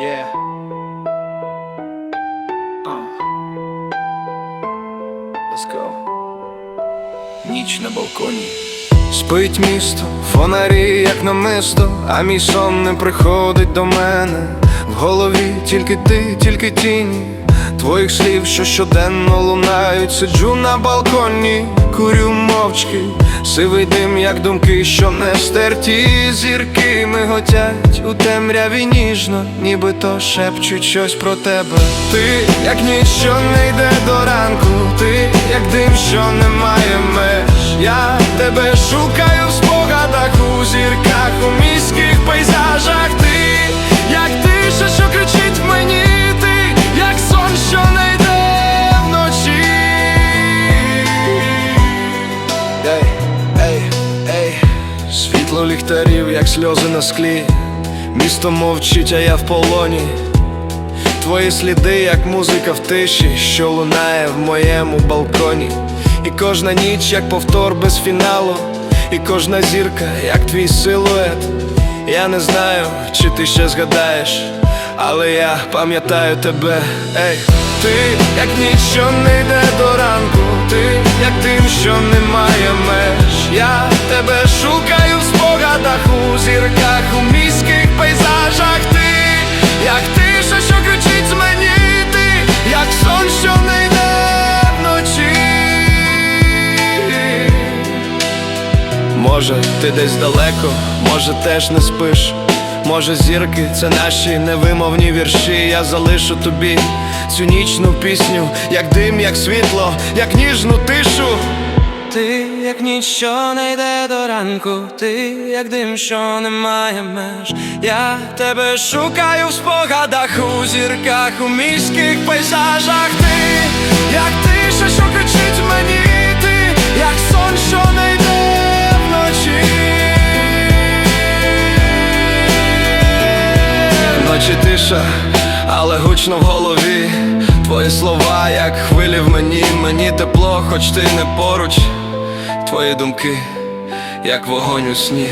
Yeah. Let's go. Ніч на балконі. Спить місто, фонарі, як намисто, а мій сон не приходить до мене. В голові тільки ти, тільки тіні. Твоїх слів, що щоденно лунають, сиджу на балконі, курю мовчки, сивий дим, як думки, що не стерті зірки миготять у темряві ніжно, нібито шепчуть щось про тебе. Ти, як ніч, що не йде до ранку, ти, як дим, що не має меж. Я тебе шукаю в спогадах у зірках, у міських світло ліхтарів, як сльози на склі. Місто мовчить, а я в полоні. Твої сліди, як музика в тиші, що лунає в моєму балконі. І кожна ніч, як повтор без фіналу, і кожна зірка, як твій силует. Я не знаю, чи ти ще згадаєш, але я пам'ятаю тебе. Ей, ти, як ніч, що не йде до ранку, ти, як дим, що не має меж. Я тебе шукаю в у зірках, у міських пейзажах. Ти, як тиша, що кричить з мені, ти, як сон, що не йде вночі. Може, ти десь далеко, може теж не спиш. Може, зірки це наші невимовні вірші. Я залишу тобі цю нічну пісню, як дим, як світло, як ніжну тишу. Ти, як ніч, не йде до ранку, ти, як дим, що не має меж. Я тебе шукаю в спогадах, у зірках, у міських пейзажах. Ти, як тиша, що кричить мені, ти, як сон, що не йде вночі. Ночі тиша, але гучно в голові. Слова, як хвилі в мені, мені тепло, хоч ти не поруч. Твої думки, як вогонь у сні.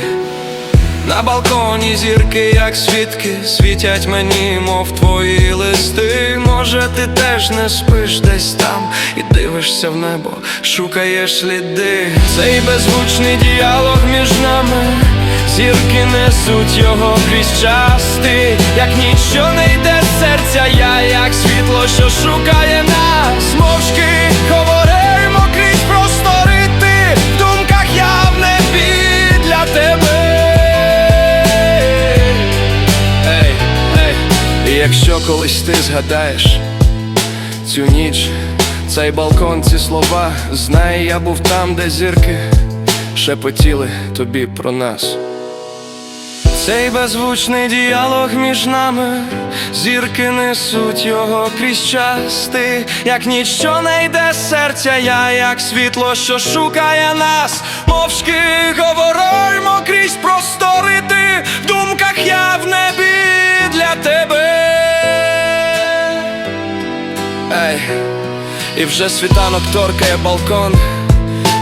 На балконі зірки, як свідки, світять мені, мов твої листи. Може, ти теж не спиш десь там і дивишся в небо, шукаєш сліди. Цей беззвучний діалог між нами, зірки несуть його крізь час. Ти, як ніч, що не йде серця, я, як світло, що шукає нас, мовчки говоримо крізь простори. Ти в думках я в небі для тебе. Ей, ей, і якщо колись ти згадаєш цю ніч, цей балкон, ці слова, знай, я був там, де зірки шепотіли тобі про нас. Цей беззвучний діалог між нами, зірки несуть його крізь час Ти, як ніч, що не йде з серця, я, як світло, що шукає нас, мовчки говоримо крізь простори ти в думках я в небі для тебе. Ей, і вже світанок торкає балкон,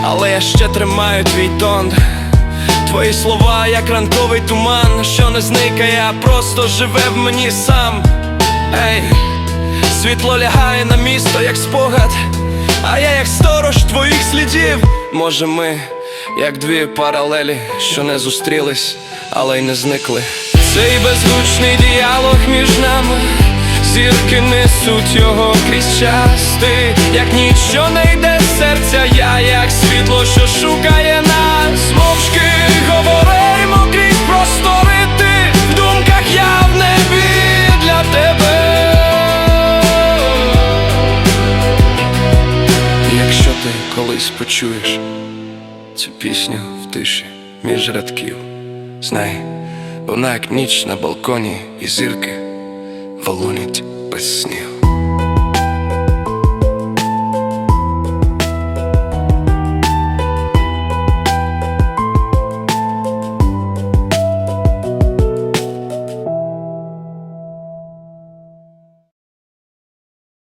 але я ще тримаю твій тон. Твої слова, як ранковий туман, що не зникає, а просто живе в мені сам. Ей, світло лягає на місто, як спогад, а я як сторож твоїх слідів. Може, ми, як дві паралелі, що не зустрілись, але й не зникли. Цей беззвучний діалог між нами, зірки несуть його крізь час. Ти, як ніч, що не йде серця, я, як світло, що шукає нас, мовчки говоримо крізь простори ти в думках я в небі для тебе. Якщо ти колись почуєш цю пісню в тиші між рядків, знай, вона як ніч на балконі і зірки волонять без снів.